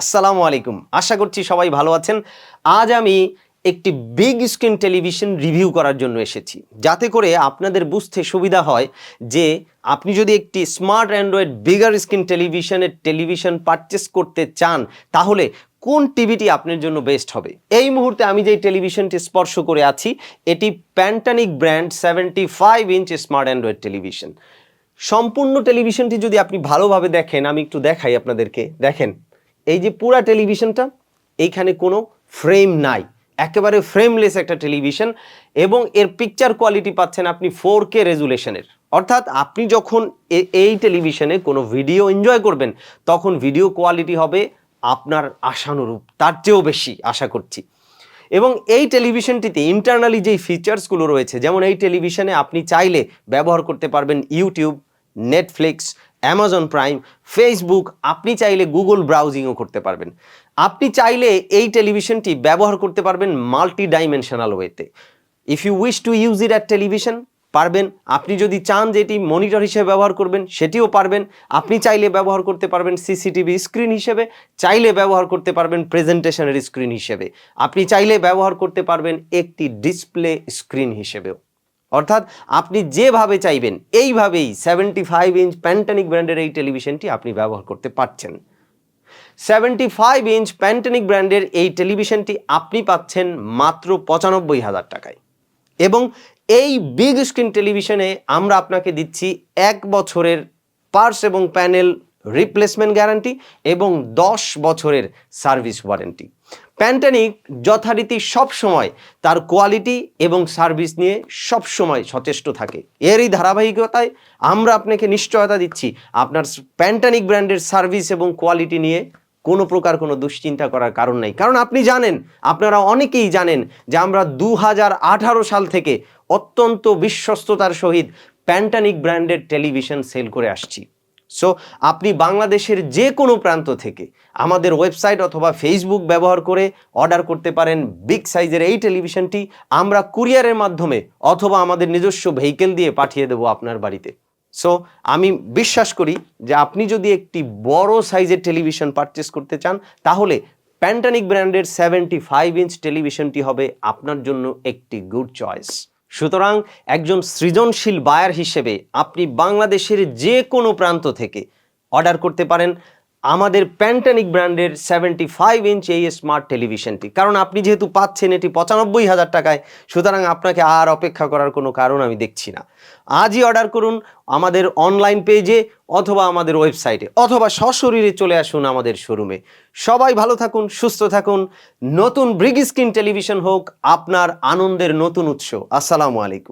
আসসালামু আলাইকুম। আশা করছি সবাই ভালো আছেন। আজ আমি একটি বিগ স্ক্রিন টেলিভিশন রিভিউ করার জন্য এসেছি। যাতে করে আপনাদের বুঝতে সুবিধা হয় যে আপনি যদি একটি স্মার্ট অ্যান্ড্রয়েড বিগার স্ক্রিন টেলিভিশনের টেলিভিশন পারচেস করতে চান, তাহলে কোন টিভিটি আপনার জন্য বেস্ট হবে? এই মুহূর্তে আমি যেই টেলিভিশনটি স্পর্শ করে আছি, এটি প্যান্টানিক brand seventy five inch smart Android television. সম্পূর্ণ টেলিভিশনটি যদি আপনি ভালোভাবে দেখেন, আমি একটু দেখাই আপনাদেরকে। দেখেন এই যে পুরা টেলিভিশনটা, এইখানে কোনো ফ্রেম নাই। একেবারে ফ্রেমলেস একটা টেলিভিশন এবং এর পিকচার কোয়ালিটি পাচ্ছেন আপনি ফোর কে রেজুলেশনের অর্থাৎ আপনি যখন এই টেলিভিশনে কোনো ভিডিও এনজয় করবেন, তখন ভিডিও কোয়ালিটি হবে আপনার আশানুরূপ, তার চেয়েও বেশি, আশা করছি। এবং এই টেলিভিশনটিতে ইন্টারনালি যেই ফিচার্সগুলো রয়েছে, যেমন এই টেলিভিশনে আপনি চাইলে ব্যবহার করতে পারবেন YouTube Netflix Amazon Prime Facebook আপনি চাইলে গুগল ব্রাউজিংও করতে পারবেন। আপনি চাইলে এই টেলিভিশনটি ব্যবহার করতে পারবেন মাল্টি ডাইমেনশনাল ওয়েতে if you wish to use it at television পারবেন। আপনি যদি চান যে এটি মনিটর হিসেবে ব্যবহার করবেন, সেটিও পারবেন। আপনি চাইলে ব্যবহার করতে পারবেন সিসিটিভি স্ক্রিন হিসেবে, চাইলে ব্যবহার করতে পারবেন প্রেজেন্টেশনের স্ক্রিন হিসেবে। আপনি চাইলে ব্যবহার করতে পারবেন একটি ডিসপ্লে স্ক্রিন হিসেবেও। অর্থাৎ আপনি যেভাবে চাইবেন, এইভাবেই সেভেন্টি ফাইভ ইঞ্চ প্যান্টানিক ব্র্যান্ডের এই টেলিভিশনটি আপনি ব্যবহার করতে পারছেন। সেভেন্টি ফাইভ ইঞ্চ প্যান্টানিক ব্র্যান্ডের এই টেলিভিশনটি আপনি পাচ্ছেন মাত্র পঁচানব্বই হাজার টাকায়। এবং এই বিগ স্ক্রিন টেলিভিশনে আমরা আপনাকে দিচ্ছি এক বছরের পার্স এবং প্যানেল রিপ্লেসমেন্ট গ্যারান্টি এবং দশ বছরের সার্ভিস ওয়ারেন্টি প্যান্টানিক যথারীতি সবসময় তার কোয়ালিটি এবং সার্ভিস নিয়ে সবসময় সচেষ্ট থাকে। এরই ধারাবাহিকতায় আমরা আপনাকে নিশ্চয়তা দিচ্ছি, আপনার প্যান্টানিক ব্র্যান্ডের সার্ভিস এবং কোয়ালিটি নিয়ে কোনো প্রকার কোনো দুশ্চিন্তা করার কারণ নেই। কারণ আপনি জানেন, আপনারা অনেকেই জানেন যে আমরা দু হাজার আঠারো সাল থেকে অত্যন্ত বিশ্বস্ততার সহিত প্যান্টানিক ব্র্যান্ডের টেলিভিশন সেল করে আসছি। সো আপনি বাংলাদেশের যে কোনো প্রান্ত থেকে আমাদের ওয়েবসাইট অথবা ফেসবুক ব্যবহার করে অর্ডার করতে পারেন বিগ সাইজের এই টেলিভিশনটি আমরা কুরিয়ারের মাধ্যমে অথবা আমাদের নিজস্ব ভেহিকেল দিয়ে পাঠিয়ে দেবো আপনার বাড়িতে। সো আমি বিশ্বাস করি যে আপনি যদি একটি বড় সাইজের টেলিভিশন পারচেস করতে চান, তাহলে প্যান্টানিক ব্র্যান্ডের সেভেন্টি ফাইভ ইঞ্চ টেলিভিশনটি হবে আপনার জন্য একটি গুড চয়েস সুতরাং একজন সৃজনশীল বায়ার হিসেবে আপনি বাংলাদেশের যে কোনো প্রান্ত থেকে অর্ডার করতে পারেন। আমাদের প্যান্টানিক ব্র্যান্ডের সেভেন্টি ফাইভ ইঞ্চ এই স্মার্ট টেলিভিশনটি কারণ আপনি যেহেতু পাচ্ছেন এটি পঁচানব্বই হাজার টাকায়, সুতরাং আপনাকে আর অপেক্ষা করার কোনো কারণ আমি দেখছি না। আজই অর্ডার করুন আমাদের অনলাইন পেজে অথবা আমাদের ওয়েবসাইটে অথবা সশরীরে চলে আসুন আমাদের শোরুমে সবাই ভালো থাকুন, সুস্থ থাকুন। নতুন ব্রিগ স্ক্রিন টেলিভিশন হোক, আপনার আনন্দের নতুন উৎস। আসসালামু আলাইকুম।